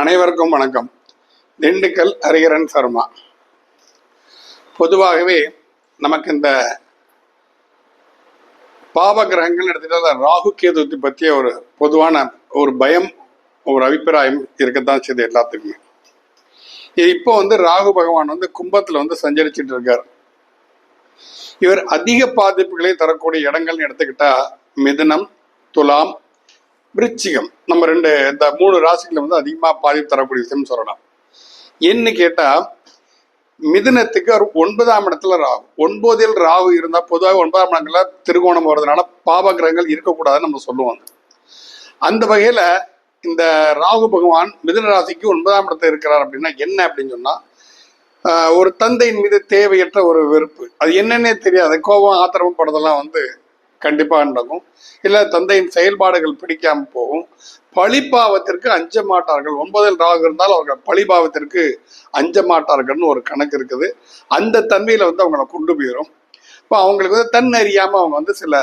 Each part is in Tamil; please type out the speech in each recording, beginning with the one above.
அனைவருக்கும் வணக்கம். திண்டுக்கல் ஹரிஹரன் சர்மா. பொதுவாகவே நமக்கு இந்த பாவ கிரகங்கள் எடுத்துக்கிட்டா ராகு கேது பற்றிய ஒரு பொதுவான ஒரு பயம் ஒரு அபிப்பிராயம் இருக்கத்தான் செய்யுது எல்லாத்துக்குமே. இது இப்போ வந்து ராகு பகவான் வந்து கும்பத்தில் வந்து சஞ்சரிச்சிட்டு இருக்கார். இவர் அதிக பாதிப்புகளை தரக்கூடிய இடங்கள்னு எடுத்துக்கிட்டா மிதுனம் துலாம் விருச்சிகம். நம்ம ரெண்டு இந்த மூணு ராசிகளை வந்து அதிகமாக பாதிப்பு தரக்கூடிய விஷயம் சொல்லலாம். என்ன கேட்டால் மிதுனத்துக்கு ஒரு ஒன்பதாம் இடத்துல ராகு. ஒன்பதில் ராகு இருந்தால் பொதுவாக ஒன்பதாம் இடத்துல திருகோணம் வருதுனால பாப கிரகங்கள் இருக்கக்கூடாதுன்னு நம்ம சொல்லுவோம். அந்த வகையில் இந்த ராகு பகவான் மிதுன ராசிக்கு ஒன்பதாம் இடத்துல இருக்கிறார் அப்படின்னா என்ன அப்படின்னு சொன்னால் ஒரு தந்தையின் மீது தேவையற்ற ஒரு வெறுப்பு. அது என்னன்னே தெரியாது. கோபம் ஆத்திரமப்படுறதெல்லாம் வந்து கண்டிப்பாக நடக்கும். இல்லை தந்தையின் செயல்பாடுகள் பிடிக்காமல் போகும். பழிபாவத்திற்கு அஞ்ச மாட்டார்கள். ஒன்பதில் ராகு இருந்தால் அவர்கள் பழிபாவத்திற்கு அஞ்ச மாட்டார்கள்னு ஒரு கணக்கு இருக்குது. அந்த தன்மையில் வந்து அவங்கள கொண்டு போயிடும் இப்போ அவங்களுக்கு வந்து தன் அறியாமல் அவங்க வந்து சில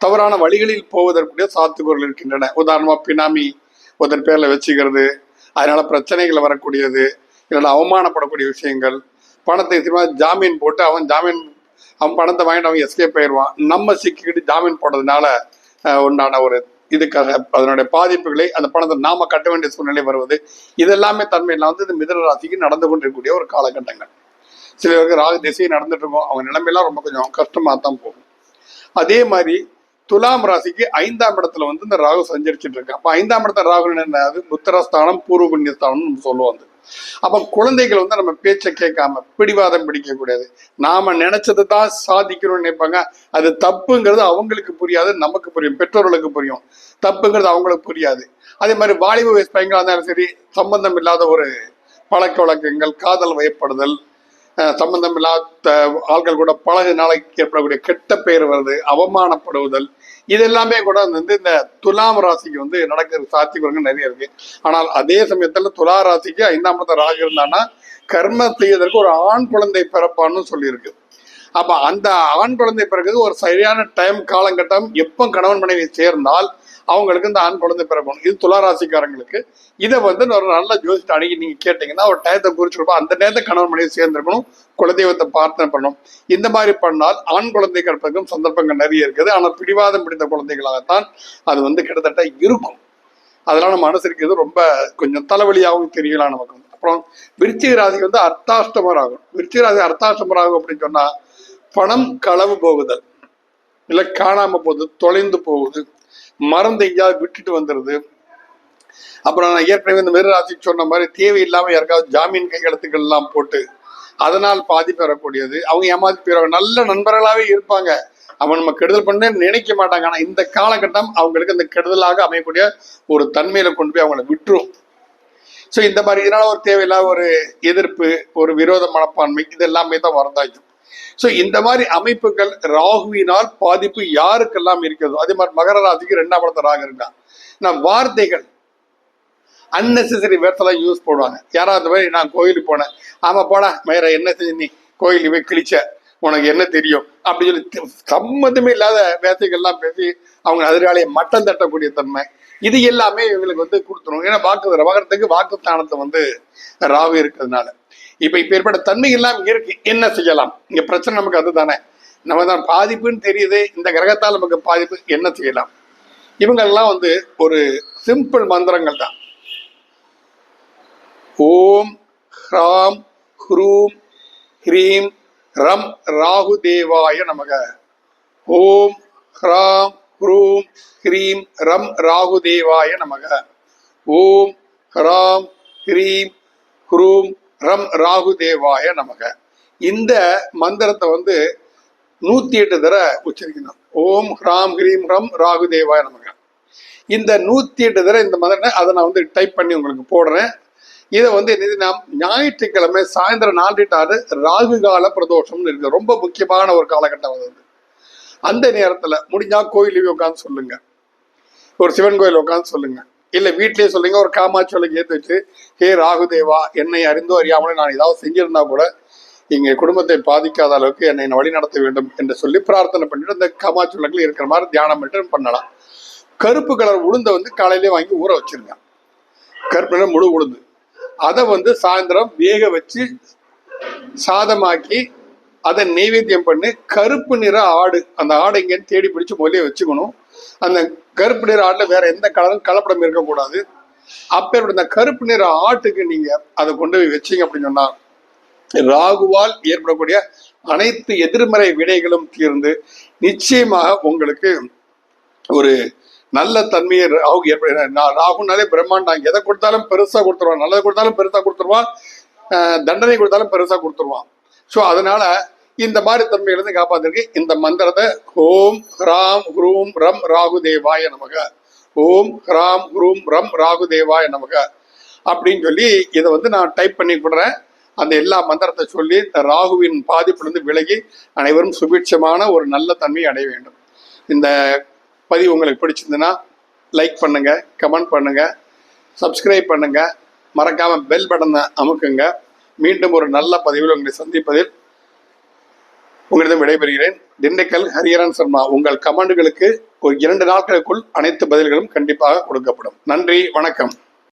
தவறான வழிகளில் போவதற்குரிய சாத்துக்கூறுகள் இருக்கின்றன. உதாரணமாக பினாமி ஒருத்தர் பேரில் வச்சுக்கிறது அதனால பிரச்சனைகள் வரக்கூடியது இல்லைன்னா அவமானப்படக்கூடிய விஷயங்கள் பணத்தை திரும்ப ஜாமீன் போட்டு அவன் ஜாமீன் அவன் பணத்தை வாங்கிட்டு அவன் எஸ்கேப் ஆயிடுவான். நம்ம சிக்கிக்கிட்டு ஜாமீன் போடுறதுனால உண்டான ஒரு இதுக்காக அதனுடைய பாதிப்புகளை அந்த பணத்தை நாம கட்ட வேண்டிய சூழ்நிலை வருவது இதெல்லாமே தன்மையில் வந்து இந்த மிதன ராசிக்கு நடந்து கொண்டிருக்கக்கூடிய ஒரு காலகட்டங்கள். சிலருக்கு ராகு திசை நடந்துட்டு இருக்கும். அவங்க நிலைமையெல்லாம் ரொம்ப கொஞ்சம் கஷ்டமா தான் போகும். அதே மாதிரி துலாம் ராசிக்கு ஐந்தாம் இடத்துல வந்து இந்த ராகு சஞ்சரிச்சுட்டு இருக்கு அப்ப ஐந்தாம் இடத்துல ராகு என்னது புத்திரஸ்தானம் பூர்வ புண்ணியஸ்தானம்னு நம்ம சொல்லுவோம் அப்ப குழந்தைகள் வந்து நம்ம பேச்சை கேட்காம பிடிவாதம் பிடிக்க கூடாது நாம நினைச்சதை தான் சாதிக்கணும்னு நினைப்பாங்க. அது தப்புங்கிறது அவங்களுக்கு புரியாது நமக்கு புரியும். பெற்றோர்களுக்கு புரியும். தப்புங்கிறது அவங்களுக்கு புரியாது. அதே மாதிரி வாலிப வயசு பையங்களா இருந்தாலும் சரி சம்பந்தம் இல்லாத ஒரு பழக்க வழக்கங்கள் காதல் வயப்படுதல் அஹ், சம்பந்தம் இல்லாத ஆட்கள் கூட பழகுனால ஏற்படக்கூடிய கெட்ட பெயர் வருது அவமானப்படுவதல் இதெல்லாமே கூட வந்து இந்த துலாம் ராசிக்கு வந்து நடக்கிற சாத்தியங்கள் நிறைய இருக்கு. ஆனால் அதே சமயத்துல துலா ராசிக்கு ஐந்தாம் இடத்துல ராகு இருந்தான்னா கர்ம செய்வதற்கு ஒரு ஆண் குழந்தை பிறப்பான்னு சொல்லியிருக்கு. அப்ப அந்த ஆண் குழந்தை பிறகு ஒரு சரியான டைம் காலகட்டம் எப்போ கணவன் மனைவி சேர்ந்தால் அவங்களுக்கு இந்த ஆண் குழந்தை பிறக்கணும் இது துளாராசிக்காரங்களுக்கு இதை வந்து ஒரு நல்ல ஜோதிட்டு அணுகி நீங்க கேட்டீங்கன்னா ஒரு டயத்தை குறிச்சிருப்போம் அந்த நேரத்தை கணவன் மனைவி சேர்ந்திருக்கணும். குலதெய்வத்தை பிரார்த்தனை பண்ணணும். இந்த மாதிரி பண்ணால் ஆண் குழந்தை கற்பதற்கும் சந்தர்ப்பங்கள் நிறைய இருக்குது. ஆனால் பிடிவாதம் பிடித்த குழந்தைகளாகத்தான் அது வந்து கிட்டத்தட்ட இருக்கும். அதெல்லாம் நம்ம அனுசரிக்கிறது ரொம்ப கொஞ்சம் தலைவலியாகவும் தெரியலாம் நமக்கு. அப்புறம் விருச்சிக ராசி வந்து அர்த்தாஷ்டமர் ஆகும் விருச்சிக ராசி அர்த்தாஷ்டமர் ஆகும் அப்படின்னு சொன்னா பணம் களவு போகுதல். இல்லை காணாம போகுது தொலைந்து போகுது. மறந்து எங்கேயாவது விட்டுட்டு வந்துடுது அப்புறம் நான் ஏற்கனவே இந்த மிருராசி சொன்ன மாதிரி தேவையில்லாமல் யாருக்காவது ஜாமீன் கையெழுத்துக்கள்லாம் போட்டு அதனால் பாதிப்பு வரக்கூடியது அவங்க ஏமாத்தி போயிடுவாங்க நல்ல நண்பர்களாவே இருப்பாங்க. அவன் நம்ம கெடுதல் பண்ண நினைக்க மாட்டாங்க. ஆனா இந்த காலகட்டம் அவங்களுக்கு அந்த கெடுதலாக அமையக்கூடிய ஒரு தன்மையில கொண்டு போய் அவங்கள விட்டுரும். ஸோ இந்த மாதிரி இதனால ஒரு தேவையில்லாத ஒரு எதிர்ப்பு ஒரு விரோத மனப்பான்மை இது எல்லாமே தான் வரதாகும் ஸோ இந்த மாதிரி அமைப்புகள் ராகுவினால் பாதிப்பு யாருக்கெல்லாம் இருக்கிறதோ அதே மாதிரி மகர ராசிக்கு ரெண்டாம் படத்தை ராகு இருக்கான் நான் வார்த்தைகள் அன்னெசரி வேர்த்தெல்லாம் யூஸ் போடுவாங்க. யாராவது அந்த மாதிரி நான் கோயிலுக்கு போனேன். ஆமா போடா மேற என்ன செஞ்சு நீ? கோயிலுக்கு போய் கிழிச்ச. உனக்கு என்ன தெரியும்? அப்படி சொல்லி சம்மந்தமே இல்லாத வேர்த்தைகள்லாம் பேசி அவங்க அதிராலையை மட்டம் தட்டக்கூடிய தன்மை. இது எல்லாமே இவங்களுக்கு வந்து கொடுத்துரும். ஏன்னா வாக்கு ரவகரத்துக்கு வாக்குத்தானத்தை வந்து ராகு இருக்கிறதுனால. இப்ப இப்ப ஏற்பட்ட தன்மை எல்லாம் இருக்கு. என்ன செய்யலாம்? இங்க பிரச்சனை நமக்கு அதுதானே. நம்ம தான் பாதிப்புன்னு தெரியுது. இந்த கிரகத்தால் நமக்கு பாதிப்பு. என்ன செய்யலாம்? இவங்கெல்லாம் வந்து ஒரு சிம்பிள் மந்திரங்கள் தான். ஓம் ஹ்ராம் ஹ்ரூம் ஹ்ரீம் ரம் ராகு தேவாய நமக. ஓம் ஹ்ராம் ஹ்ரூம் ஹ்ரீம் ரம் ராகு தேவாய நமக. ஓம் ஹ்ராம் ஹ்ரீம் ஹ்ரூம் ரம் ராகு தேவாய நமக. இந்த மந்திரத்தை வந்து நூத்தி எட்டு தடவை உச்சரிக்கணும். ஓம் ஹ்ராம் ஹ்ரீம் ரம் ராகு தேவாய நமக. இந்த நூத்தி எட்டு தடவை இந்த மந்திரத்தை அதை நான் வந்து டைப் பண்ணி உங்களுக்கு போடுறேன். இதை வந்து என்னது நாம் ஞாயிற்றுக்கிழமை சாயந்தரம் நாலு ஆறு ராகு கால பிரதோஷம்னு இருக்கு. ரொம்ப முக்கியமான ஒரு காலகட்டம் அது அந்த நேரத்தில் முடிஞ்சா கோயிலுக்கு உட்காந்து சொல்லுங்க. ஒரு சிவன் கோயில் உட்காந்து சொல்லுங்க. இல்லை வீட்லேயே சொல்லுங்க. ஒரு காமாட்சி விளக்கு வச்சு ஹே ராகுதேவா என்னை அறிந்தோ அறியாமலே நான் ஏதாவது செஞ்சிருந்தா கூட எங்கள் குடும்பத்தை பாதிக்காத அளவுக்கு என்னை வழி நடத்த வேண்டும் என்று சொல்லி பிரார்த்தனை பண்ணிட்டு அந்த காமாட்சி இருக்கிற மாதிரி தியானம் பண்ணிட்டு பண்ணலாம். கருப்பு கலர் உளுந்தை வந்து காலையிலே வாங்கி ஊற வச்சிருங்க. கருப்பு கலர் முழு உளுந்து. அதை வந்து சாயந்தரம் வேக வச்சு சாதமாக்கி அதை நெய்வேத்தியம் பண்ணி. கருப்பு நிற ஆடு அந்த ஆடை இங்கேன்னு தேடி பிடிச்சு முதலே வச்சுக்கணும். அந்த கருப்பு நிற ஆட்டில் வேற எந்த கலரும் கலப்படம் இருக்கக்கூடாது. அப்பேற்பட்ட இந்த கருப்பு நிற ஆட்டுக்கு நீங்க அதை கொண்டு போய் வச்சீங்க அப்படின்னு சொன்னா ராகுவால் ஏற்படக்கூடிய அனைத்து எதிர்மறை விடைகளும் தீர்ந்து நிச்சயமாக உங்களுக்கு ஒரு நல்ல தன்மையை ராகு ஏற்பட ராகுனாலே பிரம்மாண்டம். எதை கொடுத்தாலும் பெருசா கொடுத்துருவான். நல்லதை கொடுத்தாலும் பெருசா கொடுத்துருவான். தண்டனை கொடுத்தாலும் பெருசா கொடுத்துருவான். ஸோ அதனால இந்த மாதிரி தன்மையிலிருந்து காப்பாத்திருக்கு. இந்த மந்திரத்தை ஓம் ஹ்ராம் ஹ்ரூம் ரம் ராகு தேவாய நமக. ஓம் ஹ்ராம் ஹ்ரூம் ரம் ராகு தேவாய நமக. அப்படின்னு சொல்லி இதை வந்து நான் டைப் பண்ணி கொடுறேன் அந்த எல்லா மந்திரத்தை சொல்லி இந்த ராகுவின் பாதிப்பிலிருந்து விலகி அனைவரும் சுபிட்சமான ஒரு நல்ல தன்மையை அடைய வேண்டும். இந்த பதிவு உங்களுக்கு பிடிச்சிருந்ததுன்னா லைக் பண்ணுங்க கமெண்ட் பண்ணுங்க சப்ஸ்கிரைப் பண்ணுங்க. மறக்காம பெல் பட்டனை அமுக்குங்க. மீண்டும் ஒரு நல்ல பதிவில் உங்களை சந்திப்பதில் உங்களிடம் விடைபெறுகிறேன். திண்டுக்கல் ஹரிஹரன் சர்மா உங்கள் கமெண்டுகளுக்கு ஒரு இரண்டு நாட்களுக்குள் அனைத்து பதில்களும் கண்டிப்பாக கொடுக்கப்படும். நன்றி வணக்கம்.